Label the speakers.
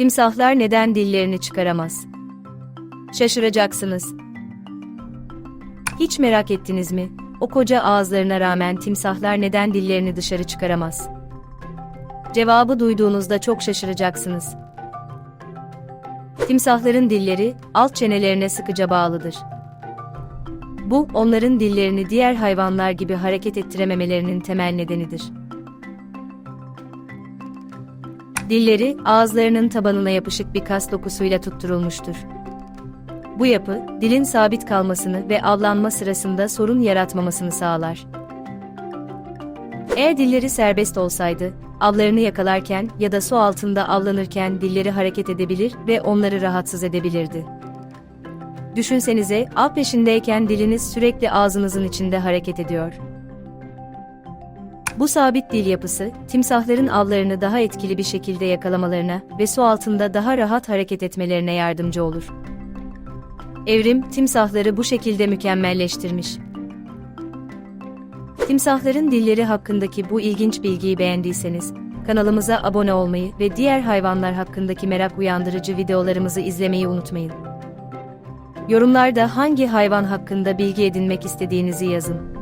Speaker 1: Timsahlar neden dillerini çıkaramaz? Şaşıracaksınız. Hiç merak ettiniz mi? O koca ağızlarına rağmen timsahlar neden dillerini dışarı çıkaramaz? Cevabı duyduğunuzda çok şaşıracaksınız. Timsahların dilleri alt çenelerine sıkıca bağlıdır. Bu, onların dillerini diğer hayvanlar gibi hareket ettirememelerinin temel nedenidir. Dilleri, ağızlarının tabanına yapışık bir kas dokusuyla tutturulmuştur. Bu yapı, dilin sabit kalmasını ve avlanma sırasında sorun yaratmamasını sağlar. Eğer dilleri serbest olsaydı, avlarını yakalarken ya da su altında avlanırken dilleri hareket edebilir ve onları rahatsız edebilirdi. Düşünsenize, av peşindeyken diliniz sürekli ağzınızın içinde hareket ediyor. Bu sabit dil yapısı, timsahların avlarını daha etkili bir şekilde yakalamalarına ve su altında daha rahat hareket etmelerine yardımcı olur. Evrim, timsahları bu şekilde mükemmelleştirmiş. Timsahların dilleri hakkındaki bu ilginç bilgiyi beğendiyseniz, kanalımıza abone olmayı ve diğer hayvanlar hakkındaki merak uyandırıcı videolarımızı izlemeyi unutmayın. Yorumlarda hangi hayvan hakkında bilgi edinmek istediğinizi yazın.